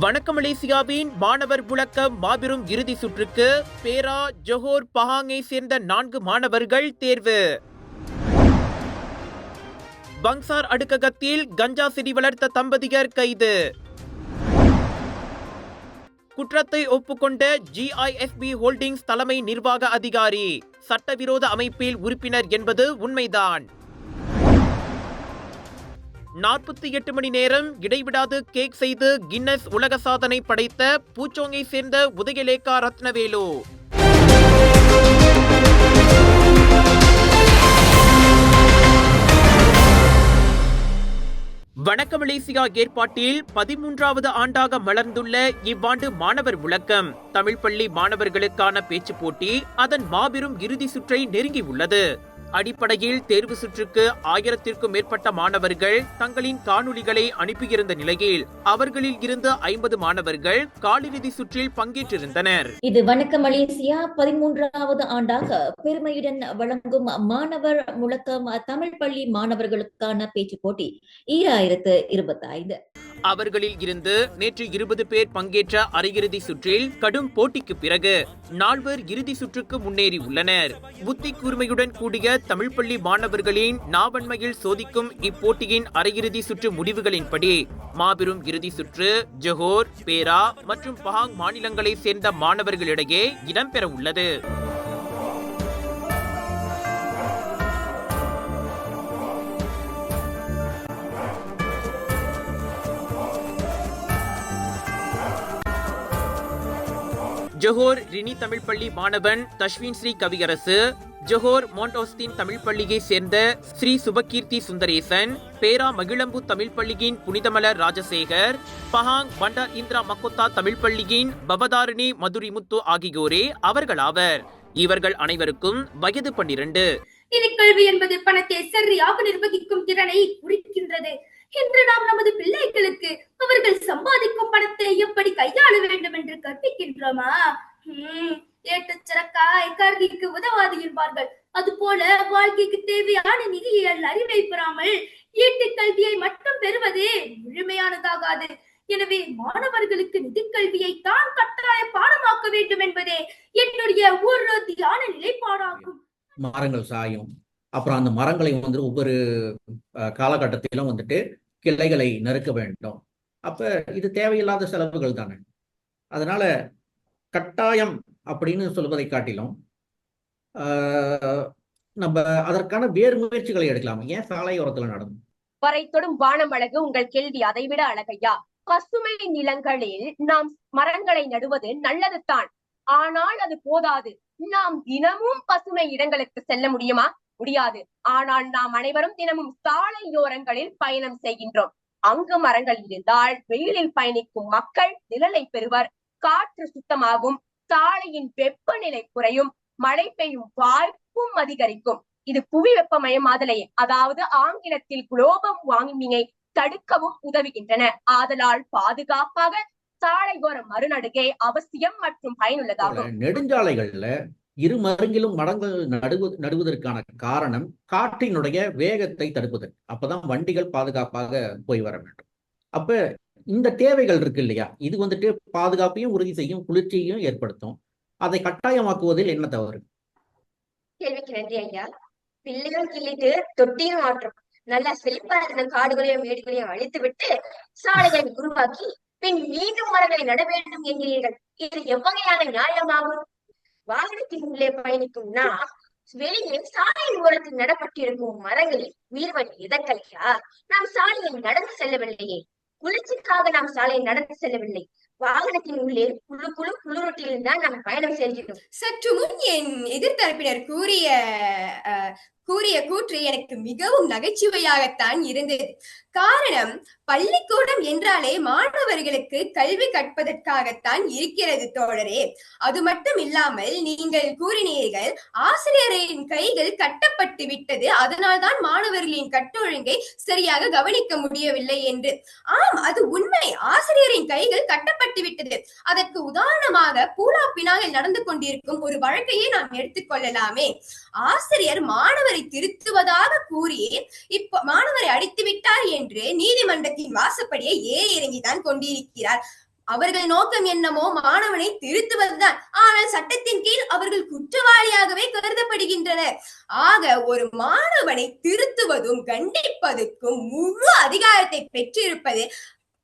வணக்கம் மலேசியாவின் மாணவர் முழக்க மாபெரும் இறுதி சுற்றுக்கு பேரா ஜொஹோர் பஹாங்கை சேர்ந்த நான்கு மாணவர்கள் தேர்வு. பங்சார் அடுக்ககத்தில் கஞ்சா செடி வளர்த்த தம்பதியர் கைது. குற்றத்தை ஒப்புக்கொண்ட ஜிஐஎஸ்பி ஹோல்டிங்ஸ் தலைமை நிர்வாக அதிகாரி சட்டவிரோத அமைப்பில் உறுப்பினர் என்பது உண்மைதான். நாற்பத்தி எட்டு மணி நேரம் இடைவிடாது கேக் செய்து கின்னஸ் உலக சாதனை படைத்த பூச்சோங்கை சேர்ந்த உதயலேகா ரத்னவேலு. வணக்க மலேசியா ஏற்பாட்டில் பதிமூன்றாவது ஆண்டாக மலர்ந்துள்ள இவ்வாண்டு மாணவர் முழக்கம் தமிழ் பள்ளி மாணவர்களுக்கான பேச்சு போட்டி அதன் மாபெரும் இறுதி சுற்றை நெருங்கியுள்ளது. அடிப்படையில் தேர்வு சுற்றுக்கு ஆயிரத்திற்கும் மேற்பட்ட மாணவர்கள் தங்களின் காணொளிகளை அனுப்பியிருந்த நிலையில் அவர்களில் இருந்து ஐம்பது மாணவர்கள் காலிறுதி சுற்றில் பங்கேற்றிருந்தனர். இது வணக்கம் மலேசியா. பதிமூன்றாவது ஆண்டாக பெருமையுடன் வழங்கும் மாணவர் முழக்கம் தமிழ் பள்ளி மாணவர்களுக்கான பேச்சு போட்டி ஈராயிரத்து இருபத்தி ஐந்து அவர்களில் இருந்து நேற்று இருபது பேர் பங்கேற்ற அரையிறுதி சுற்றில் கடும் போட்டிக்கு பிறகு நால்வர் இறுதி சுற்றுக்கு முன்னேறி உள்ளனர். புத்தி கூர்மையுடன் கூடிய தமிழ் பள்ளி மாணவர்களின் நாவன்மையில் சோதிக்கும் இப்போட்டியின் அரையிறுதி சுற்று முடிவுகளின்படி மாபெரும் இறுதி சுற்று ஜொஹோர் பேரா மற்றும் பஹாங் மாநிலங்களைச் சேர்ந்த மாணவர்களிடையே இடம்பெற உள்ளது. ஜொஹோர் ரினி தமிழ் பள்ளி மாணவன் தஷ்வின் ஸ்ரீ கவியரசு ஜொஹோர் மோண்டோஸ்தீன் தமிழ் பள்ளியை சேர்ந்த ஸ்ரீ சுபகீர்த்தி சுந்தரேசன் பேரா மகிழம்பு தமிழ் பள்ளியின் Punithamalar Rajasekar Pahang Bandar Indera Mahkota Tamil பள்ளியின் பவதாரிணி மதுரிமுத்து ஆகியோரே அவர்களாவர். இவர்கள் அனைவருக்கும் வயது பன்னிரண்டு. கல்வி என்பது பணத்தை சரியாக நிர்வகிக்கும் திறனை குறிக்கின்றது. இன்று நாம் நமது பிள்ளைகளுக்கு அவர்கள் சம்பாதிக்கும் பணத்தை எப்படி கையாள வேண்டும் என்று கற்பிக்கின்றோமா? ஹம், ஏட்டுச் சுரக்காய் உதவாது என்பார்கள். அதுபோல வாழ்க்கைக்கு தேவையான நிதியியல் அறிவை பெறாமல் ஈட்டுக் கல்வியை மட்டும் பெறுவதே முழுமையானதாகாது. எனவே மாணவர்களுக்கு நிதிக்கல்வியை தான் கட்டாய பாடமாக்க வேண்டும் என்பதே என்னுடைய உறுதியான நிலைப்பாடாகும். மரங்கள் சாயும். அப்புறம் அந்த மரங்களை வந்து ஒவ்வொரு காலகட்டத்திலும் வந்துட்டு கிளைகளை நறுக்க வேண்டும். அப்ப இது தேவையில்லாத செலவுகள் தானே. அதனால கட்டாயம் அப்படின்னு சொல்வதை காட்டிலும் நம்ம அதற்கான வேறு முயற்சிகளை எடுக்கலாம். ஏன் சாலையோரத்துல நடந்தோம் வரை தொடும் வானம் அழகு உங்கள் கேள்வி அதைவிட அழகையா? பசுமை நிலங்களில் நாம் மரங்களை நடுவது நல்லதுதான். ஆனால் அது போதாது. நாம் தினமும் பசுமை இடங்களுக்கு செல்ல முடியுமா? முடியாது. ஆனால் நாம் அனைவரும் தினமும் சாலையோரங்களில் பயணம் செய்கின்றோம். அங்கு மரங்கள் இருந்தால் வெயிலில் பயணிக்கும் மக்கள் நிழலை பெறுவர். காற்று சுத்தமாகும். சாலையின் வெப்பநிலை குறையும். மழை பெய்யும் வாய்ப்பும் அதிகரிக்கும். இது புவி வெப்பமயமாதலை அதாவது ஆங்கிலத்தில் குளோபல் வார்மிங்கை தடுக்கவும் உதவுகின்றன. ஆதலால் பாதுகாப்பாக சாலையோர மறுநடுகை அவசியம் மற்றும் பயனுள்ளதாகும். நெடுஞ்சாலைகள்ல இரு மருங்கிலும் மரங்கள் நடுவு நடுவதற்கான காரணம் காற்றினுடைய வேகத்தை தடுப்பது. அப்பதான் வண்டிகள் பாதுகாப்பாக போய் வர வேண்டும். அப்ப இந்த தேவைகள் இருக்கு இல்லையா? இது வந்துட்டு பாதுகாப்பையும் உறுதி செய்யும் குளிர்ச்சியையும் ஏற்படுத்தும். அதை கட்டாயமாக்குவதில் என்ன தவறு? கேள்விக்கு நன்றி ஐயா. பிள்ளைகள் கிள்ளிட்டு தொட்டியும் மாற்றும் நல்லா செழிப்பா இருந்த காடுகளையும் மேடுகளையும் அழித்து விட்டு சாலைகளை உருவாக்கி பின் மீண்டும் மரங்களை நட வேண்டும் என்கிறீர்கள். இது எவ்வகையான நியாயமாகும்? வாகனத்தின் உள்ளே பயணிக்கும் நாம் வெளியே சாலையின் ஓரத்தில் நடப்பட்டிருக்கும் மரங்களில் உயிர்வன் இதற்கையா நாம் சாலையில் நடந்து செல்லவில்லையே. குளிர்ச்சிக்காக நாம் சாலையில் நடந்து செல்லவில்லை. வாகனத்தின் உள்ளே குழு குழு குளிரூட்டியில் தான் நாம் பயணம் செய்கிறோம். சற்று முன் என் எதிர்த்தரப்பினர் கூறிய அஹ், கூறிய கூற்று எனக்கு மிகவும் நகைச்சுவையாகத்தான் இருந்தது. காரணம் பள்ளிக்கூடம் என்றாலே மாணவர்களுக்கு கல்வி கற்பதற்காகத்தான் இருக்கிறது தோழரே. அது மட்டும் இல்லாமல் நீங்கள் கூறினீர்கள் ஆசிரியரின் கைகள் கட்டப்பட்டு விட்டது அதனால்தான் மாணவர்களின் கட்டொழுங்கை சரியாக கவனிக்க முடியவில்லை என்று. ஆம் அது உண்மை. ஆசிரியரின் கைகள் கட்டப்பட்டு விட்டது. அதற்கு உதாரணமாக பூலா பினாவில் நடந்து கொண்டிருக்கும் ஒரு வழக்கையே நாம் எடுத்துக்கொள்ளலாமே ஆசிரியர் மாணவர் மாணவரை திருத்துவதாக கூறி இப்ப மாணவரை அடித்து விட்டார் என்று நீதிமன்றத்தின் வாசப்படியை ஏறி இறங்கிதான் கொண்டிருக்கிறார். அவர்கள் நோக்கம் என்னமோ மாணவனை திருத்துவதுதான். ஆனால் சட்டத்தின் கீழ் அவர்கள் குற்றவாளியாகவே கருதப்படுகின்றனர். ஆக ஒரு மாணவனை திருத்துவதும் கண்டிப்பதற்கும் முழு அதிகாரத்தை பெற்றிருப்பது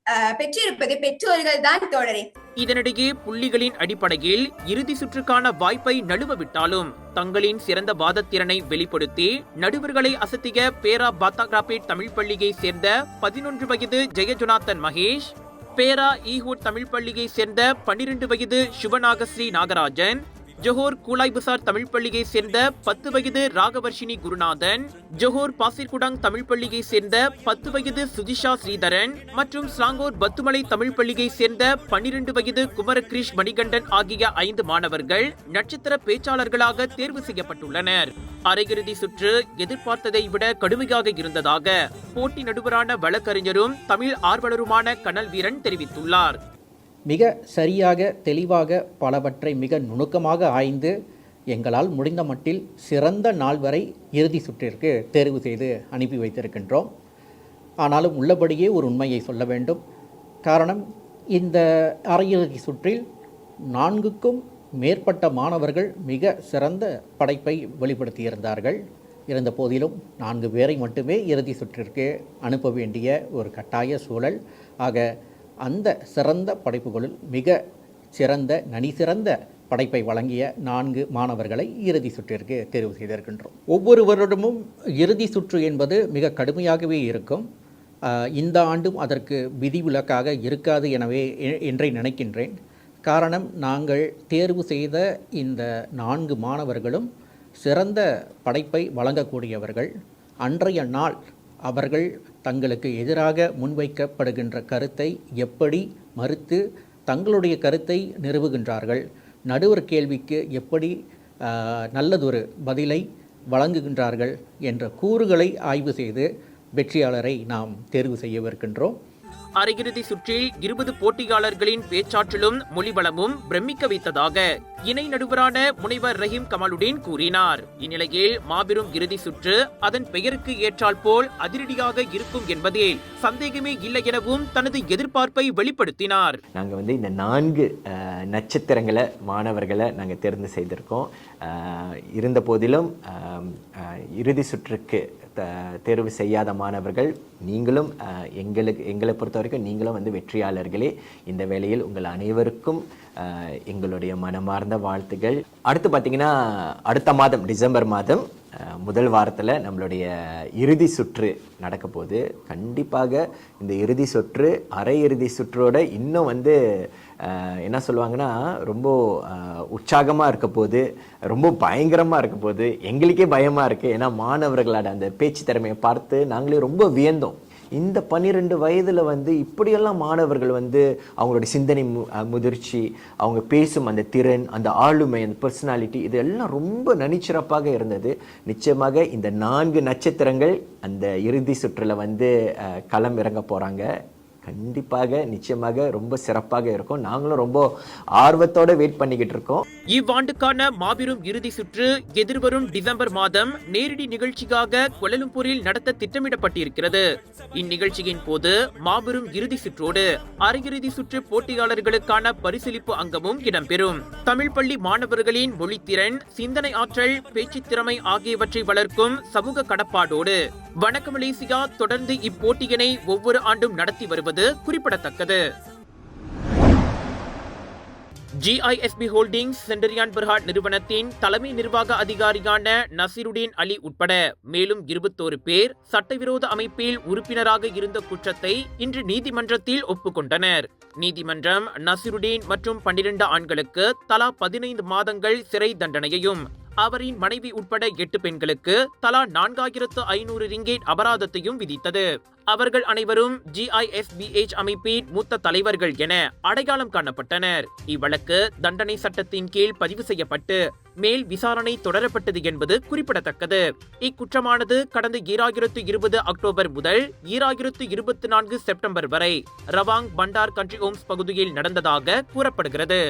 பெற்றிருப்பது பெற்றோர்கள் தான் தோழரே. இதனிடையே புள்ளிகளின் அடிப்படையில் இறுதி சுற்றுக்கான வாய்ப்பை நழுவ விட்டாலும் தங்களின் சிறந்த வாதத்திறனை வெளிப்படுத்தி நடுவர்களை அசத்திய பேரா பாத்தாகிராபேட் தமிழ் பள்ளியை சேர்ந்த பதினொன்று வயது ஜெயஜொனாத்தன் மகேஷ் பேரா ஈஹூட் தமிழ் பள்ளியை சேர்ந்த பன்னிரண்டு வயது சுபநாகஸ்ரீ நாகராஜன் ஜொஹோர் கூலாய்புசார் தமிழ் பள்ளியைச் சேர்ந்த பத்து வயது ராகவர்ஷினி குருநாதன் ஜொஹோர் பாசிர்குடாங் தமிழ் பள்ளியைச் சேர்ந்த பத்து வயது சுஜிஷா ஸ்ரீதரன் மற்றும் ஸ்லாங்கோர் பத்துமலை தமிழ் பள்ளியை சேர்ந்த பன்னிரண்டு வயது குமரகிரிஷ் மணிகண்டன் ஆகிய ஐந்து மாணவர்கள் நட்சத்திர பேச்சாளர்களாக தேர்வு செய்யப்பட்டுள்ளனர். அரையிறுதி சுற்று எதிர்பார்த்ததை விட கடுமையாக இருந்ததாக போட்டி நடுவரான வழக்கறிஞரும் தமிழ் ஆர்வலருமான கனல் வீரன் தெரிவித்துள்ளார். மிக சரியாக தெளிவாக பலவற்றை மிக நுணுக்கமாக ஆய்ந்து எங்களால் முடிந்த மட்டில் சிறந்த நாள் வரை இறுதி சுற்றிற்கு தேர்வு செய்து அனுப்பி வைத்திருக்கின்றோம். ஆனாலும் உள்ளபடியே ஒரு உண்மையை சொல்ல வேண்டும். காரணம் இந்த அரையிறுதி சுற்றில் நான்குக்கும் மேற்பட்ட மாணவர்கள் மிக சிறந்த படைப்பை வெளிப்படுத்தியிருந்தார்கள். இருந்த போதிலும் நான்கு பேரை மட்டுமே இறுதி சுற்றிற்கு அனுப்ப வேண்டிய ஒரு கட்டாய சூழல். ஆக அந்த சிறந்த படைப்புகளில் மிக சிறந்த நனி சிறந்த படைப்பை வழங்கிய நான்கு மாணவர்களை இறுதி சுற்றிற்கு தேர்வு செய்திருக்கின்றோம். ஒவ்வொரு வருடமும் இறுதி சுற்று என்பது மிக கடுமையாகவே இருக்கும். இந்த ஆண்டும் அதற்கு விதிவிலக்காக இருக்காது எனவே என்றே நினைக்கின்றேன். காரணம் நாங்கள் தேர்வு செய்த இந்த நான்கு மாணவர்களும் சிறந்த படைப்பை வழங்கக்கூடியவர்கள். அன்றைய நாள் அவர்கள் தங்களுக்கு எதிராக முன்வைக்கப்படுகின்ற கருத்தை எப்படி மறுத்து தங்களுடைய கருத்தை நிறுவுகின்றார்கள்? நடுவர் கேள்விக்கு எப்படி நல்லதொரு பதிலை வழங்குகின்றார்கள் என்ற கூறுகளை ஆய்வு செய்து வெற்றியாளரை நாம் தேர்வு செய்யவிருக்கின்றோம் அரையிறுதி சுற்றில் இருபது போட்டியாளர்களின் பேச்சாற்றலும் மொழிவளமும் பிரமிக்க வைத்ததாக இணை நடுவரான முனைவர் ரஹீம் கமாலுடீன் கூறினார். இந்நிலையில் மாபெரும் இறுதி சுற்று அதன் பெயருக்கு ஏற்றால் போல் அதிரடியாக இருக்கும் என்பதில் சந்தேகமே இல்லை எனவும் தனது எதிர்பார்ப்பை வெளிப்படுத்தினார். நாங்கள் வந்து இந்த நான்கு நட்சத்திரங்களை மாணவர்களை நாங்கள் தேர்ந்து செய்திருக்கோம். இருந்த போதிலும் இறுதி சுற்றுக்கு தேர்வு செய்யாத மாணவர்கள் நீங்களும் எங்களுக்கு எங்களை பொறுத்த வரைக்கும் நீங்களும் வந்து வெற்றியாளர்களே. இந்த வேளையில் உங்கள் அனைவருக்கும் எங்களுடைய மனமார்ந்த வாழ்த்துகள். அடுத்து பார்த்தீங்கன்னா அடுத்த மாதம் டிசம்பர் மாதம் முதல் வாரத்தில் நம்மளுடைய இறுதி சுற்று நடக்க போகுது. கண்டிப்பாக இந்த இறுதி சுற்று அரை இறுதி சுற்றோட இன்னும் வந்து என்ன சொல்லுவாங்கன்னா ரொம்ப உற்சாகமாக இருக்க போது ரொம்ப பயங்கரமாக இருக்க போது எங்களுக்கே பயமாக இருக்குது ஏன்னா மாணவர்களோட அந்த பேச்சு திறமையை பார்த்து நாங்களே ரொம்ப வியந்தோம். இந்த பன்னிரெண்டு வயதில் வந்து இப்படியெல்லாம் மாணவர்கள் வந்து அவங்களுடைய சிந்தனை மு முதிர்ச்சி அவங்க பேசும் அந்த திறன் அந்த ஆளுமை அந்த பர்சனாலிட்டி இதெல்லாம் ரொம்ப நனிச்சிறப்பாக இருந்தது. நிச்சயமாக இந்த நான்கு நட்சத்திரங்கள் அந்த இறுதி சுற்றில் வந்து களம் இறங்க போகிறாங்க கண்டிப்பாக நிச்சயமாக ரொம்ப சிறப்பாக இருக்கும். நாங்களும் ரொம்ப ஆர்வத்தோட வெயிட் பண்ணிக்கிட்டு இருக்கோம். இவ்வாண்டுக்கான மாபெரும் இறுதி சுற்று எதிர்வரும் டிசம்பர் மாதம் நேரடி நிகழ்ச்சிக்காக கொலலும்பூரில் நடத்த திட்டமிடப்பட்டிருக்கிறது. இந்நிகழ்ச்சியின் போது மாபெரும் இறுதி சுற்றோடு அரையிறுதி சுற்று போட்டியாளர்களுக்கான பரிசீலிப்பு அங்கமும் இடம்பெறும். தமிழ் பள்ளி மாணவர்களின் மொழித்திறன் சிந்தனை ஆற்றல் பேச்சு திறமை ஆகியவற்றை வளர்க்கும் சமூக கடப்பாடோடு வணக்க மலேசியா தொடர்ந்து இப்போட்டியினை ஒவ்வொரு ஆண்டும் நடத்தி வருவது குறிப்பிடத்தக்கது. ஜிஐஎஸ்பி ஹோல்டிங்ஸ் சென்டரியான் பெர்ஹாட் நிறுவனத்தின் தலைமை நிர்வாக அதிகாரியான நசீருடீன் அலி உட்பட மேலும் இருபத்தோரு பேர் சட்டவிரோத அமைப்பில் உறுப்பினராக இருந்த குற்றத்தை இன்று நீதிமன்றத்தில் ஒப்புக்கொண்டனர். நீதிமன்றம் நசீருடீன் மற்றும் பன்னிரண்டு ஆண்களுக்கு தலா பதினைந்து மாதங்கள் சிறை தண்டனையையும் அவரின் மனைவி உட்பட எட்டு பெண்களுக்கு தலா நான்காயிரத்து ஐநூறு ரிங்கேட் அபராதத்தையும் விதித்தது. அவர்கள் அனைவரும் ஜிஐஎஸ்பிஎச் அமைப்பின் மூத்த தலைவர்கள் என அடையாளம் காணப்பட்டனர். இவ்வழக்கு தண்டனை சட்டத்தின் கீழ் பதிவு செய்யப்பட்டு மேல் விசாரணை தொடரப்பட்டது என்பது குறிப்பிடத்தக்கது. இக்குற்றமானது கடந்த ஈராயிரத்து இருபது அக்டோபர் முதல் ஈராயிரத்து இருபத்தி நான்கு செப்டம்பர் வரை ரவாங் பண்டார் கண்ட்ரி ஹோம்ஸ் பகுதியில் நடந்ததாக கூறப்படுகிறது.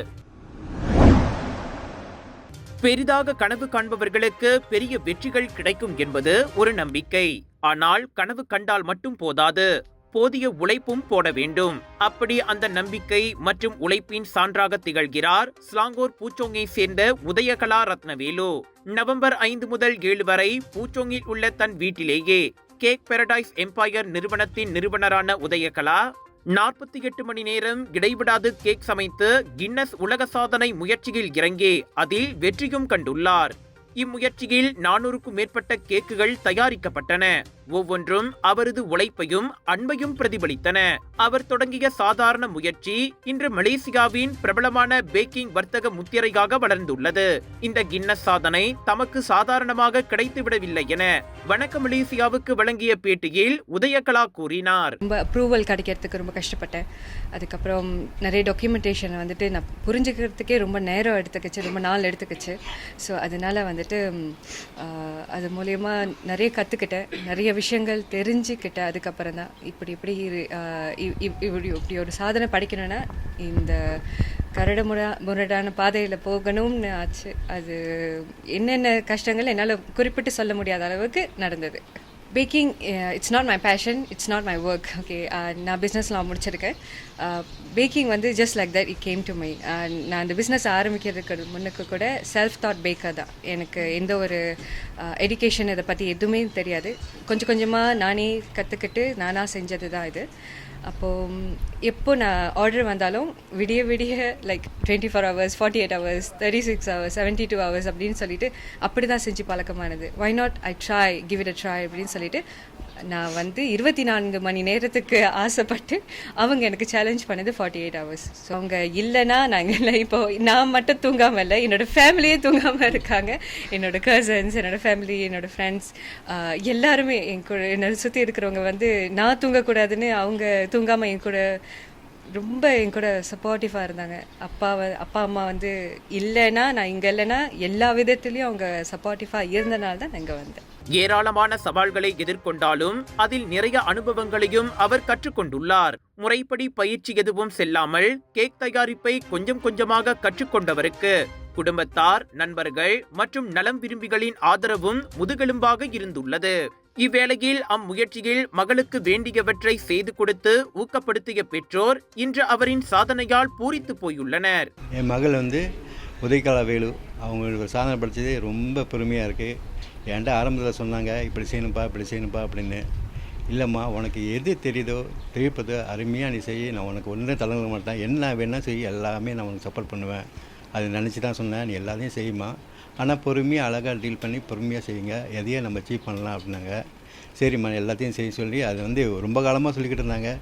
பெரிதாக கனவு காண்பவர்களுக்கு பெரிய வெற்றிகள் கிடைக்கும் என்பது ஒரு நம்பிக்கை. ஆனால் கனவு கண்டால் மட்டும் போதாது. போதிய உழைப்பும் போட வேண்டும். அப்படி அந்த நம்பிக்கை மற்றும் உழைப்பின் சான்றாக திகழ்கிறார் ஸ்லாங்கோர் பூச்சோங்கை சேர்ந்த உதயகலா ரத்னவேலு. நவம்பர் ஐந்து முதல் ஏழு வரை பூச்சோங்கில் உள்ள தன் வீட்டிலேயே கேக் பாரடைஸ் எம்பையர் நிறுவனத்தின் நிறுவனரான உதயகலா நாற்பத்தி எட்டு மணி நேரம் இடைவிடாது கேக் சமைத்து கின்னஸ் உலக சாதனை முயற்சியில் இறங்கி அதில் வெற்றியும் கண்டுள்ளார். இம்முயற்சியில் நானூறுக்கும் மேற்பட்ட கேக்குகள் தயாரிக்கப்பட்டன. ஒவ்வொன்றும் அவரது உழைப்பையும் அன்பையும் பிரதிபலித்தன. அவர் தொடங்கிய சாதாரண முயற்சி இன்று மலேசியாவின் பிரபலமான பேக்கிங் வர்த்தக முத்திரையாக வளர்ந்துள்ளது. இந்த கின்னஸ் சாதனை தமக்கு சாதாரணமாக கிடைத்துவிடவில்லை என வணக்க மலேசியாவுக்கு வழங்கிய பேட்டியில் உதயகலா கூறினார். ரொம்ப அப்ரூவல் கிடைக்கிறதுக்கு ரொம்ப கஷ்டப்பட்டேன். அதுக்கப்புறம் நிறைய டாக்குமெண்டேஷன் வந்துட்டு நான் புரிஞ்சுக்கிறதுக்கே ரொம்ப நேரம் எடுத்துக்கிச்சு ரொம்ப நாள் எடுத்துக்கிச்சு. ஸோ அதனால வந்துட்டு அது மூலயமா நிறைய கற்றுக்கிட்டேன் நிறைய விஷயங்கள் தெரிஞ்சுக்கிட்டேன் அதுக்கப்புறம் தான் இப்படி இப்படி இரு- இப்படி இப்படி ஒரு சாதனை படிக்கணும்னா இந்த கரடு முரா முரடான பாதையில் போகணும்னு ஆச்சு. அது என்னென்ன கஷ்டங்கள் என்னால் குறிப்பிட்டு சொல்ல முடியாத அளவுக்கு நடந்தது. Baking it's not my passion it's not my work okay நான் பிஸ்னஸ்லாம் முடிச்சிருக்கேன். Uh, பேக்கிங் வந்து just like that it came to my நான் அந்த பிஸ்னஸ் ஆரம்பிக்கிறதுக்கு முன்னுக்கு கூட செல்ஃப் தாட் பேக்கர் தான். எனக்கு எந்த ஒரு uh, எஜுகேஷன் இதை பற்றி எதுவுமே தெரியாது. கொஞ்சம் கொஞ்சமாக நானே கற்றுக்கிட்டு நானாக செஞ்சது தான் இது. அப்போது எப்போ நான் ஆர்டர் வந்தாலும் விடிய விடிய like twenty four hours forty eight hours thirty six hours seventy two hours அப்படின்னு சொல்லிட்டு அப்படி தான் செஞ்சு பழக்கமானது. Why not I try give it a try அப்படின்னு சொல்லிட்டு நான் வந்து இருபத்தி நான்கு மணி நேரத்துக்கு ஆசைப்பட்டு அவங்க எனக்கு சேலஞ்ச் பண்ணது ஃபார்ட்டி எயிட் ஹவர்ஸ் ஸோ அவங்க இல்லைன்னா நாங்கள் இல்லை. இப்போ நான் மட்டும் தூங்காமல் இல்லை. என்னோட ஃபேமிலியே தூங்காமல் இருக்காங்க. என்னோட கசன்ஸ் என்னோட ஃபேமிலி என்னோட ஃப்ரெண்ட்ஸ் எல்லாருமே என் கூட என்னை சுற்றி இருக்கிறவங்க வந்து நான் தூங்கக்கூடாதுன்னு அவங்க தூங்காமல் என் கூட ரொம்ப என் கூட சப்போர்ட்டிவாக இருந்தாங்க. அப்பாவை அப்பா அம்மா வந்து இல்லைன்னா நான் இங்கே இல்லைன்னா எல்லா விதத்துலேயும் அவங்க சப்போர்ட்டிவாக இருந்தனால தான் நான் இங்கே வந்தேன். ஏராளமான சவால்களை எதிர்கொண்டாலும் அதில் நிறைய அனுபவங்களையும் அவர் கற்றுக்கொண்டுள்ளார். முறைப்படி பயிற்சி எதுவும் செல்லாமல் கேக் தயாரிப்பை கொஞ்சம் கொஞ்சமாக கற்றுக்கொண்டவருக்கு குடும்பத்தார் நண்பர்கள் மற்றும் நலம் விரும்பிகளின் ஆதரவும் முதுகெலும்பாக இருந்துள்ளது. இவ்வேளையில் அம்முயற்சியில் மகளுக்கு வேண்டியவற்றை செய்து கொடுத்து ஊக்கப்படுத்திய பெற்றோர் இன்று அவரின் சாதனையால் பூரித்து போயுள்ளனர். என் மகள் வந்து உதயகலா வேலு. அவங்க சாதனை படித்தது ரொம்ப பெருமையாக இருக்குது என்கிட்ட ஆரம்பத்தில் சொன்னாங்க இப்படி செய்யணும்ப்பா இப்படி செய்யணும்ப்பா அப்படின்னு. இல்லைம்மா உனக்கு எது தெரியுதோ தெரிவிப்பதோ அருமையாக நீ செய்ய நான் உனக்கு ஒன்றும் தளங்க மாட்டேன். என்ன வேணால் செய்ய எல்லாமே நான் உனக்கு சப்போர்ட் பண்ணுவேன். அது நினச்சி தான் சொன்னேன். நீ எல்லாத்தையும் செய்யுமா. ஆனால் பொறுமையாக அழகாக டீல் பண்ணி பொறுமையாக செய்யுங்க. எதையும் நம்ம அச்சீவ் பண்ணலாம் அப்படின்னாங்க. சரிம்மா எல்லாத்தையும் செய்ய சொல்லி அது வந்து ரொம்ப காலமாக சொல்லிக்கிட்டு இருந்தாங்க.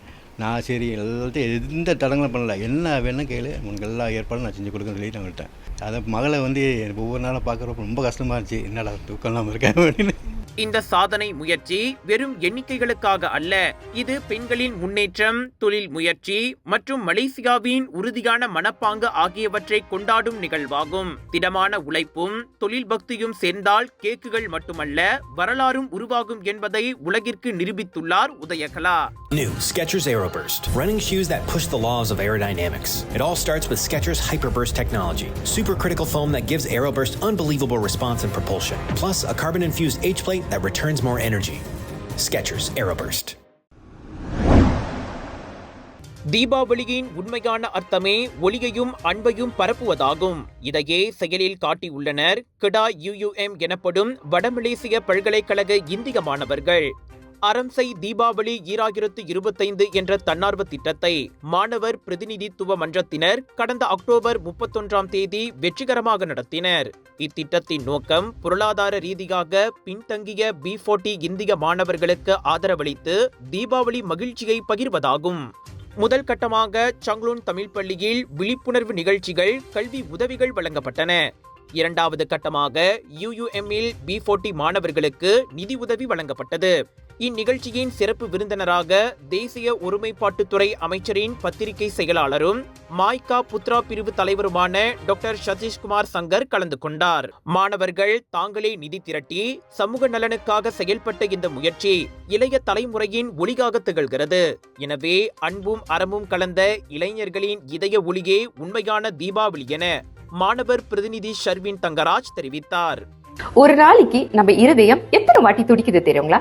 நான் சரி எல்லாத்தையும் எந்த தடங்களும் பண்ணல. என்ன வேணும் கேளு. உனக்கு எல்லா ஏற்பாடும் நான் செஞ்சு கொடுக்கணும்னு சொல்லி நான் விட்டேன். அதை மகளை வந்து ஒவ்வொரு நாளும் பார்க்குறப்ப ரொம்ப கஷ்டமாக இருந்துச்சு. என்னடா தூக்கம் இல்லாமல் இருக்கேன் அப்படின்னு. இந்த சாதனை முயற்சி வெறும் எண்ணிக்கைகளுக்காக அல்ல இது பெண்களின் முன்னேற்றம் தொழில் முயற்சி மற்றும் மலேசியாவின் உறுதியான மனப்பாங்கு ஆகியவற்றை கொண்டாடும் நிகழ்வாகும் திடமான உழைப்பும் தொழில் பக்தியும் சேர்ந்தால் கேக்குகள் மட்டுமல்ல வரலாறும் உருவாகும் என்பதை உலகிற்கு நிரூபித்துள்ளார் Udayakala New Skechers Aeroburst, running shoes that push the laws of aerodynamics. It all starts with Skechers Hyperburst technology, supercritical foam that gives Aeroburst unbelievable response and propulsion, plus a carbon-infused H-plate that returns more energy. Skechers Aeroburst. தீபாவளியின் உண்மையான அர்த்தமே ஒளியையும் அன்பையும் பரப்புவதாகும் இதையே செயலில் காட்டியுள்ளனர் கிடா யுயுஎம் எனப்படும் வடமலேசிய பல்கலைக்கழக இந்திய மாணவர்கள் அரம்சை தீபாவளி ஈராயிரத்து இருபத்தைந்து என்ற தன்னார்வ திட்டத்தை மாணவர் பிரதிநிதித்துவ மன்றத்தினர் கடந்த அக்டோபர் முப்பத்தொன்றாம் தேதி வெற்றிகரமாக நடத்தினர். இத்திட்டத்தின் நோக்கம் பொருளாதார ரீதியாக பின்தங்கிய பி இந்திய மாணவர்களுக்கு ஆதரவளித்து தீபாவளி மகிழ்ச்சியை பகிர்வதாகும். முதல் கட்டமாக சங்லூன் தமிழ் பள்ளியில் விழிப்புணர்வு நிகழ்ச்சிகள் கல்வி உதவிகள் வழங்கப்பட்டன. இரண்டாவது கட்டமாக யுயுஎம்மில் பி மாணவர்களுக்கு நிதி உதவி வழங்கப்பட்டது. இந்நிகழ்ச்சியின் சிறப்பு விருந்தினராக தேசிய ஒருமைப்பாட்டுத்துறை அமைச்சரின் பத்திரிகை செயலாளரும் மாய்கா புத்ரா பிரிவு தலைவருமான டாக்டர் சதீஷ்குமார் சங்கர் கலந்து கொண்டார். மாணவர்கள் தாங்களே நிதி திரட்டி சமூக நலனுக்காக செயல்பட்ட இந்த முயற்சி இளைய தலைமுறையின் ஒளியாக திகழ்கிறது. எனவே அன்பும் அறமும் கலந்த இளைஞர்களின் இதய ஒளியே உண்மையான தீபாவளி என மாணவர் பிரதிநிதி ஷர்வின் தங்கராஜ் தெரிவித்தார். ஒரு நாளைக்கு நம்ம இருதயம் எத்தனை வாட்டி துடிக்குது தெரியுங்களா?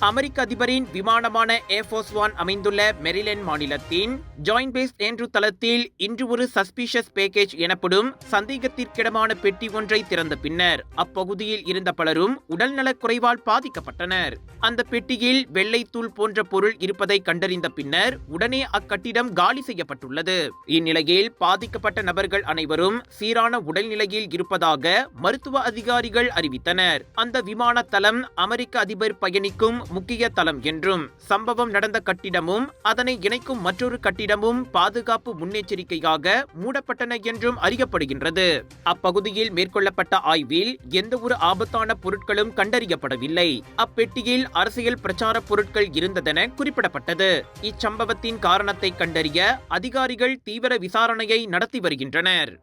அமெரிக்க அதிபரின் விமானமான ஏர்ஃபோர்ஸ் ஒன் அமைந்துள்ள மெரிலேண்ட் மாநிலத்தின் ஜாயின்ட் பேஸ் என்று தளத்தில் இன்று ஒரு சஸ்பீஷியஸ் பேக்கேஜ் எனப்படும் சந்தேகத்திற்கிடமான பெட்டி ஒன்றை திறந்த பின்னர் அப்பகுதியில் இருந்த பலரும் உடல்நலக் குறைவால் பாதிக்கப்பட்டனர். அந்த பெட்டியில் வெள்ளை தூள் போன்ற பொருள் இருப்பதை கண்டறிந்த பின்னர் உடனே அக்கட்டிடம் காலி செய்யப்பட்டுள்ளது. இந்நிலையில் பாதிக்கப்பட்ட நபர்கள் அனைவரும் சீரான உடல்நிலையில் இருப்பதாக மருத்துவ அதிகாரிகள் அறிவித்தனர். அந்த விமான தளம் அமெரிக்க அதிபர் பயணிக்கும் முக்கிய தளம் என்றும் சம்பவம் நடந்த கட்டிடமும் அதனை இணைக்கும் மற்றொரு கட்டிடமும் பாதுகாப்பு முன்னெச்சரிக்கையாக மூடப்பட்டன என்றும் அறியப்படுகின்றது. அப்பகுதியில் மேற்கொள்ளப்பட்ட ஆய்வில் எந்த ஒரு ஆபத்தான பொருட்களும் கண்டறியப்படவில்லை. அப்பெட்டியில் அரசியல் பிரச்சார பொருட்கள் இருந்ததென குறிப்பிடப்பட்டது. இச்சம்பவத்தின் காரணத்தை கண்டறிய அதிகாரிகள் தீவிர விசாரணையை நடத்தி வருகின்றனர்.